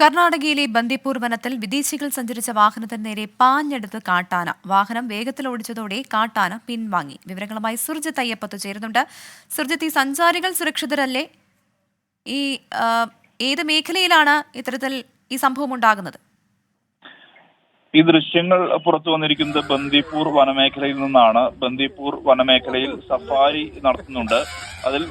കർണാടകയിലെ ബന്ദിപ്പൂർ വനത്തിൽ വിദേശികൾ സഞ്ചരിച്ച വാഹനത്തിന് നേരെ പാഞ്ഞെടുത്ത് കാട്ടാന. വാഹനം വേഗത്തിൽ ഓടിച്ചതോടെ കാട്ടാന പിൻവാങ്ങി. വിവരങ്ങളുമായി സുർജിത്ത് അയ്യപ്പത്ത് ചേരുന്നുണ്ട്. സുർജിത്ത് ഈ സഞ്ചാരികൾ സുരക്ഷിതരല്ലേ? ഈ ഏത് മേഖലയിലാണ് ഇത്തരത്തിൽ ഈ സംഭവം ഉണ്ടാകുന്നത്? ഈ ദൃശ്യങ്ങൾ പുറത്തു വന്നിരിക്കുന്നത് ബന്ദിപ്പൂർ വനമേഖലയിൽ നിന്നാണ്. ബന്ദിപ്പൂർ വനമേഖലയിൽ സഫാരി നടത്തുന്നുണ്ട്. അതിൽ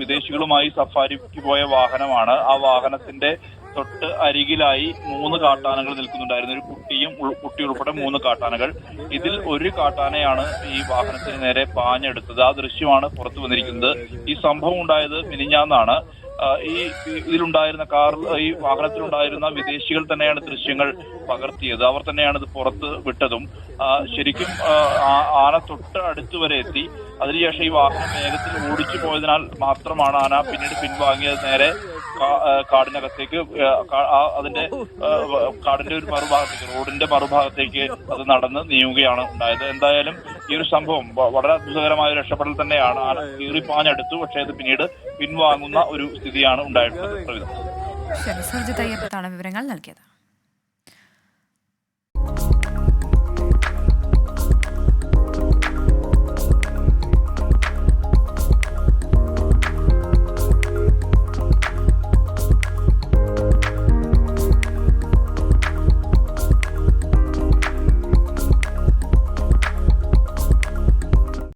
വിദേശികളുമായി സഫാരിക്ക് പോയ വാഹനമാണ്. ആ വാഹനത്തിന്റെ തൊട്ട് അരികിലായി മൂന്ന് കാട്ടാനകൾ നിൽക്കുന്നുണ്ടായിരുന്നു. ഒരു കുട്ടിയും കുട്ടി ഉൾപ്പെടെ മൂന്ന് കാട്ടാനകൾ. ഇതിൽ ഒരു കാട്ടാനയാണ് ഈ വാഹനത്തിന് നേരെ പാഞ്ഞെടുത്തത്. ആ ദൃശ്യമാണ് പുറത്തു വന്നിരിക്കുന്നത്. ഈ സംഭവം ഉണ്ടായത് മിനിഞ്ഞാന്നാണ്. ഈ ഇതിലുണ്ടായിരുന്ന കാർ ഈ വാഹനത്തിലുണ്ടായിരുന്ന വിദേശികൾ തന്നെയാണ് ദൃശ്യങ്ങൾ പകർത്തിയത്. അവർ തന്നെയാണ് ഇത് പുറത്ത് വിട്ടതും. ശരിക്കും ആന തൊട്ട് അടുത്ത് വരെ എത്തി. അതിനുശേഷം ഈ വാഹനം വേഗത്തിൽ ഓടിച്ചു പോയതിനാൽ മാത്രമാണ് ആന പിന്നീട് പിൻവാങ്ങിയത് നേരെ കാടിനകത്തേക്ക് അതിന്റെ കാടിന്റെ ഒരു മറുഭാഗത്തേക്ക് റോഡിന്റെ മറുഭാഗത്തേക്ക് അത് നടന്ന് നീങ്ങുകയാണ് ഉണ്ടായത്. എന്തായാലും ഈ ഒരു സംഭവം വളരെ അത്ഭുതകരമായ രക്ഷപ്പെടൽ തന്നെയാണ് ആന കീറിപ്പാഞ്ഞെടുത്തു പക്ഷേ അത് പിന്നീട് പിൻവാങ്ങുന്ന ഒരു സ്ഥിതിയാണ് ഉണ്ടായിട്ടുള്ളത്. പ്രവിധം ശരി അയ്യപ്പത്താണ് വിവരങ്ങൾ നൽകിയത്.